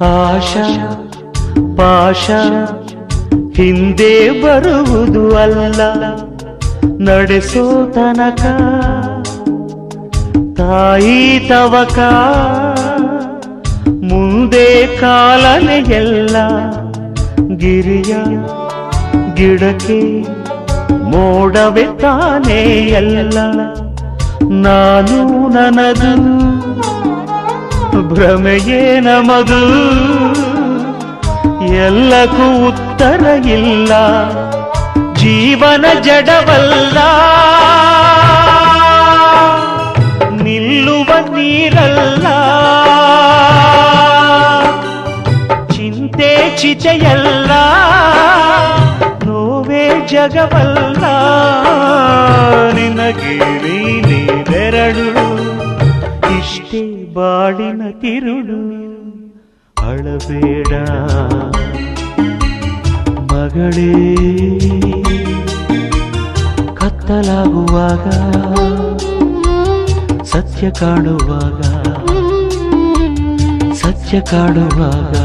ಆಶಾ, ಪಾಶ, ಹಿಂದೆ ಬರುವುದು ಅಲ್ಲ, ನಡೆಸೋ ತನಕ. ತಾಯಿ ತವಕ, ಮುಂದೆ ಕಾಲನೆಯೆಲ್ಲ ಗಿರಿಯ ಗಿಡಕ್ಕೆ ಮೋಡವೆ ತಾನೇ ಎಲ್ಲ. ನಾನು ನನದು ಭ್ರಮೆಯೇ ನಮದು ಎಲ್ಲಕ್ಕೂ ಉತ್ತರ ಇಲ್ಲ ಜೀವನ ಜಡವಲ್ಲ ನಿಲ್ಲುವ ನೀರಲ್ಲ ಚಿಂತೆ ಚಿತೆಯಲ್ಲ ನೋವೇ ಜಗವಲ್ಲ ನಿನಗೆ ನೀನೆರಡು ಇಷ್ಟೇ ಬಾಳಿನ ತಿರುಳು ಅಳಬೇಡ. ಮಗಳೇ ಕತ್ತಲಾಗುವಾಗ ಸತ್ಯ ಕಾಣುವಾಗ ಸತ್ಯ ಕಾಣುವಾಗ.